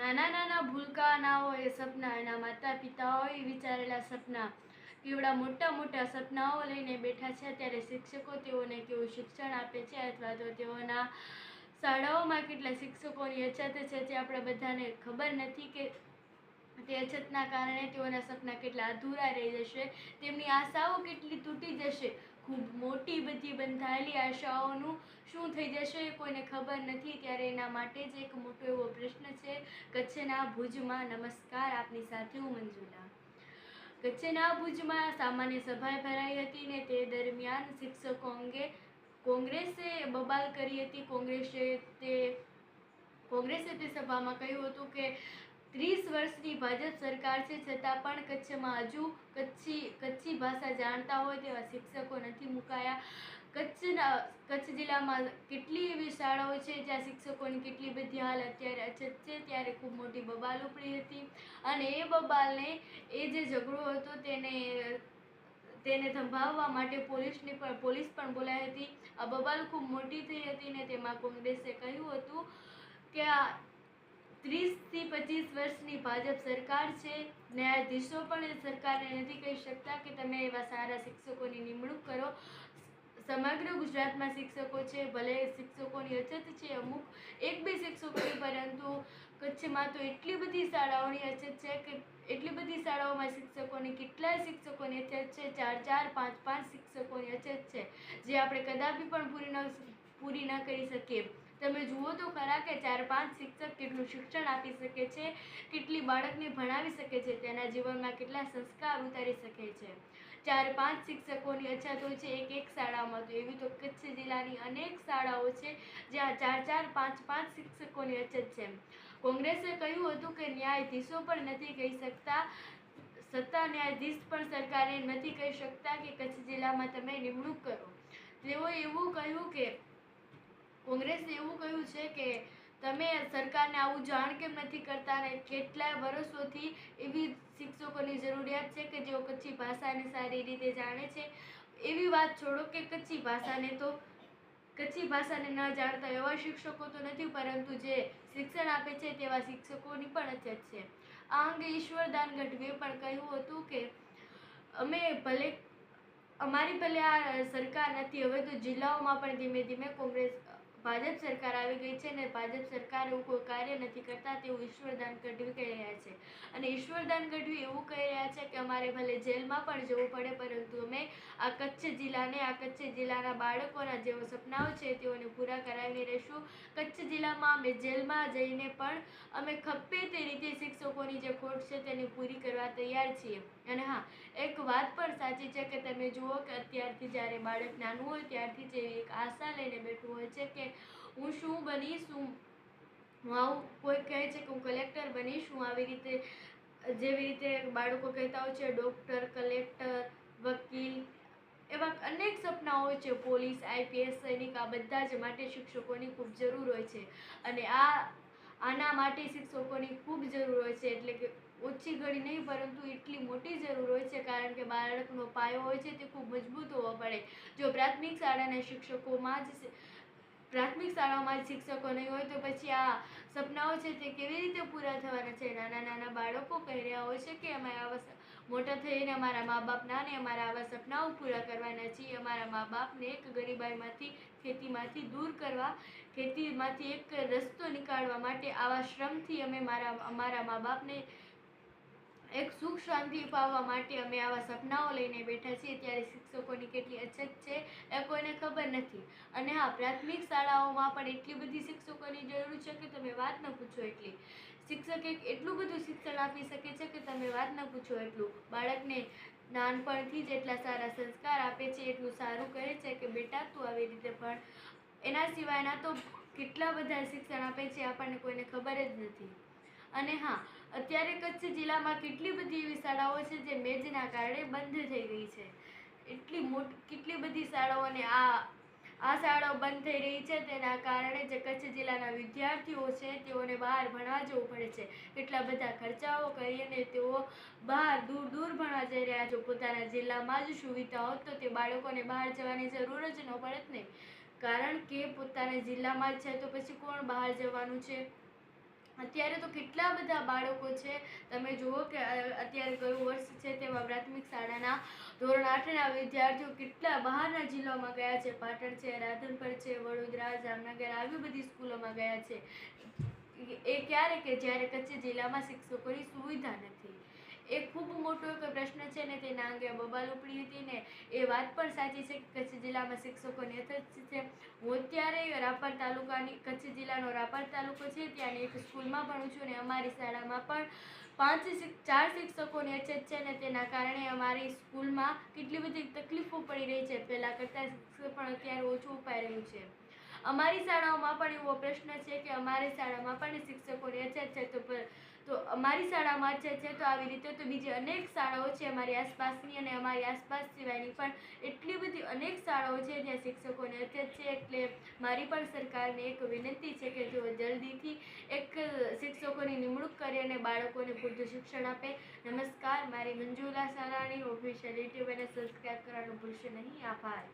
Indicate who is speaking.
Speaker 1: નાના નાના ભૂલકા ના હોય સપના એના માતા પિતાઓએ વિચારેલા સપના. કેવડા મોટા મોટા સપનાઓ લઈને બેઠા છે ત્યારે શિક્ષકો તેઓને કેવું શિક્ષણ આપે છે અથવા તો તેઓના શાળાઓમાં કેટલા શિક્ષકોની અછત છે તે આપણે બધાને ખબર નથી કે તે અછતના કારણે તેઓના સપના કેટલા અધૂરા રહી જશે. તેમની આશાઓ કેટલી તૂટી જશે. ખૂબ મોટી બધી બંધાયેલી આશાઓનું શું થઈ જશે કોઈને ખબર નથી, ત્યારે એના માટે જ એક મોટો એવો પ્રશ્ન છે. કચ્છના ભુજમાં નમસ્કાર, આપની સાથે હું મંજુલા કચ્છના ભુજમાં સામાન્ય સભા ભરાઈ હતી ને તે દરમિયાન શિક્ષકો અંગે કોંગ્રેસે બબાલ કરી હતી. કોંગ્રેસે તે કોંગ્રેસે તે સભામાં કહ્યું હતું કે વર્ષની ભાજપ સરકાર છે, છતાં પણ કચ્છમાં હજુ કચ્છી કચ્છી ભાષા જાણતા હોય તેવા શિક્ષકો નથી મુકાયા. કચ્છના, કચ્છ જિલ્લામાં કેટલી એવી શાળાઓ છે, જ્યાં શિક્ષકોની કેટલી બધી હાલ અત્યારે અછત છે, ત્યારે ખૂબ મોટી બબાલ ઉપડી હતી. અને એ બબાલને એ જે ઝઘડો હતો તેને તેને થંભાવવા માટે પોલીસની પણ, પોલીસ પણ બોલાઈ હતી. આ બબાલ ખૂબ મોટી થઈ હતી ને તેમાં કોંગ્રેસે કહ્યું હતું કે આ ત્રીસથી પચીસ વર્ષની ભાજપ સરકાર છે. ન્યાયાધીશો પણ સરકારને નથી કહી શકતા કે તમે એવા સારા શિક્ષકોની નિમણૂક કરો. સમગ્ર ગુજરાતમાં શિક્ષકો છે, ભલે શિક્ષકોની અછત છે અમુક, એક બે શિક્ષકોની, પરંતુ કચ્છમાં તો એટલી બધી શાળાઓની અછત છે કે એટલી બધી શાળાઓમાં શિક્ષકોની કેટલાય શિક્ષકોની અછત છે, ચાર ચાર, પાંચ પાંચ શિક્ષકોની અછત છે, જે આપણે કદાપી પણ પૂરી ન પૂરી ન કરી શકીએ. તમે જુઓ તો ખરા કે ચાર પાંચ શિક્ષક કેટલું શિક્ષણ આપી શકે છે, કેટલી બાળકને ભણાવી શકે છે, તેના જીવનમાં કેટલા સંસ્કાર ઉતારી શકે છે. ચાર પાંચ શિક્ષકોની અછત હોય છે, એક એક શાળામાં તો એવી તો કચ્છ જિલ્લાની અનેક શાળાઓ છે, જ્યાં ચાર ચાર પાંચ પાંચ શિક્ષકોની અછત છે. કોંગ્રેસે કહ્યું હતું કે ન્યાયાધીશો પણ નથી કહી શકતા, સત્તા ન્યાયાધીશ પણ સરકારે નથી કહી શકતા કે કચ્છ જિલ્લામાં તમે નિમણૂક કરો. તેઓએ એવું કહ્યું કે કોંગ્રેસે એવું કહ્યું છે કે તમે સરકારને આવું જાણ કેમ નથી કરતા અને કેટલાય વર્ષોથી એવી શિક્ષકોની જરૂરિયાત છે કે જેઓ કચ્છી ભાષાને સારી રીતે જાણે છે? એવી વાત છોડો કે કચ્છી ભાષાને તો, કચ્છી ભાષાને ન જાણતા એવા શિક્ષકો તો નથી, પરંતુ જે શિક્ષણ આપે છે તેવા શિક્ષકોની પણ અછત છે. આ અંગે ઈશ્વરદાન ગઢવીએ પણ કહ્યું હતું કે, અમે ભલે, અમારી ભલે આ સરકાર નથી, હવે તો જિલ્લાઓમાં પણ ધીમે ધીમે કોંગ્રેસ ભાજપ સરકાર આવી ગઈ છે ને ભાજપ સરકાર એવું કોઈ કાર્ય નથી કરતા તેવું ઈશ્વરદાન ગઢવી કહી રહ્યા છે. અને ઈશ્વરદાન ગઢવી એવું કહી રહ્યા છે કે અમારે ભલે જેલમાં પણ જવું પડે, પરંતુ અમે આ કચ્છ જિલ્લાને, આ કચ્છ જિલ્લાના બાળકોના જેઓ સપનાઓ છે તેઓને પૂરા કરાવીને રહીશું. કચ્છ જિલ્લામાં અમે જેલમાં જઈને પણ અમે ખપે તે રીતે શિક્ષકોની જે ખોટ છે તેને પૂરી કરવા તૈયાર છીએ. અને હા, એક વાત પણ સાચી છે કે તમે જુઓ કે અત્યારથી જ્યારે બાળક નાનું હોય ત્યારથી જ એક આશા લઈને બેઠું હોય છે કે હું શું બનીશ? હું આવું કોઈ કહે છે કે હું કલેક્ટર બનીશ? હું આવી રીતે, જેવી રીતે બાળકો કહેતા હોય છે ડૉક્ટર કલેક્ટર વકીલ, એવા અનેક સપના હોય છે, પોલીસ, આઈપીએસ, સૈનિક, આ બધા જ માટે શિક્ષકોની ખૂબ જરૂર હોય છે. અને આ, આના માટે શિક્ષકોની ખૂબ જરૂર હોય છે, એટલે કે ઓછી ઘડી નહીં, પરંતુ એટલી મોટી જરૂર હોય છે, કારણ કે બાળકનો પાયો હોય છે, તે ખૂબ મજબૂત હોવો પડે. જો પ્રાથમિક શાળાના શિક્ષકોમાં જ પ્રાથમિક શાળામાં જ શિક્ષકો નહીં હોય તો પછી આ સપનાઓ છે તે કેવી રીતે પૂરા થવાના છે? નાના નાના બાળકો કહી રહ્યા હોય છે કે અમે આવા મોટા થઈને અમારા મા બાપના ને અમારા આવા સપનાઓ પૂરા કરવાના છીએ? અમારા મા બાપને એક ગરીબાઈમાંથી, ખેતીમાંથી દૂર કરવા, ખેતીમાંથી એક રસ્તો નીકાળવા માટે આવા શ્રમથી અમે મારા, અમારા મા બાપને એક સુખ શાંતિ પાવવા માટે અમે આવા સપનાઓ લઈને બેઠા છીએ. ત્યારે શિક્ષકોની કેટલી અછત છે એ કોઈને ખબર નથી. અને હા, પ્રાથમિક શાળાઓમાં પણ એટલી બધી શિક્ષકોની જરૂર છે કે તમે વાત ન પૂછો એટલી. શિક્ષક એક એટલું બધું શિક્ષણ આપી શકે છે કે તમે વાત ન પૂછો એટલું. બાળકને નાનપણથી જ એટલા સારા સંસ્કાર આપે છે, એટલું સારું કહે છે કે, બેટા, તું આવી રીતે પણ એના સિવાયના તો કેટલા બધા શિક્ષણ આપે છે આપણને કોઈને ખબર જ નથી. અને હા, અત્યારે કચ્છ જિલ્લામાં કેટલી બધી એવી શાળાઓ છે જે મેજના કારણે બંધ થઈ ગઈ છે? એટલી મોટી, કેટલી બધી શાળાઓને આ આ શાળાઓ બંધ થઈ રહી છે, તેના કારણે જે કચ્છ જિલ્લાના વિદ્યાર્થીઓ છે, તેઓને બહાર ભણવા જવું પડે છે. એટલા બધા ખર્ચાઓ કરીને તેઓ બહાર દૂર દૂર ભણવા જઈ રહ્યા છે. પોતાના જિલ્લામાં જ સુવિધા હોત તો તે બાળકોને બહાર જવાની જરૂર જ ન પડત ને. કારણ કે પોતાના જિલ્લામાં જ છે તો પછી કોણ બહાર જવાનું છે? અત્યારે તો કેટલા બધા બાળકો છે? તમે જુઓ કે અત્યારે કયું વર્ષ છે તેમાં પ્રાથમિક શાળાના ધોરણ આઠના વિદ્યાર્થીઓ કેટલા બહારના જિલ્લામાં ગયા છે? પાટણ છે, રાધનપુર છે, વડોદરા, જામનગર, આવી બધી સ્કૂલોમાં ગયા છે. એ ક્યારે કે જ્યારે કચ્છ જિલ્લામાં શિક્ષકોની સુવિધા નથી. એ ખૂબ મોટો એક પ્રશ્ન છે ને તેના અંગે બબાલ ઉપડી હતી ને એ વાત પણ સાચી છે કે કચ્છ જિલ્લામાં શિક્ષકોની અછત છે. હું અત્યારે રાપર તાલુકાની, કચ્છ જિલ્લાનો રાપર તાલુકો છે ત્યાંની એક સ્કૂલમાં ભણું છું ને અમારી શાળામાં પણ પાંચ ચાર શિક્ષકોની અછત છે ને તેના કારણે અમારી સ્કૂલમાં કેટલી બધી તકલીફો પડી રહી છે. પહેલાં કરતાં પણ અત્યારે ઓછું ઉપાય રહ્યું છે. અમારી શાળાઓમાં પણ એવો પ્રશ્ન છે કે અમારી શાળામાં પણ શિક્ષકોની અછત છે તો પણ અમારી શાળામાં જ છે તો આવી રીતે તો બીજી અનેક શાળાઓ છે અમારી આસપાસની અને અમારી આસપાસ સિવાયની પણ એટલી બધી અનેક શાળાઓ છે જ્યાં શિક્ષકોની અછત છે. એટલે મારી પણ સરકારને એક વિનંતી છે કે જો જલ્દીથી એક શિક્ષકોની નિમણૂક કરી અને બાળકોને પૂરતું શિક્ષણ આપે. નમસ્કાર, મારી મંજુલા સારાણી ઓફિશિયલ યુટ્યુબ અને સબસ્ક્રાઈબ કરવાનું ભૂલશો નહીં. આભાર.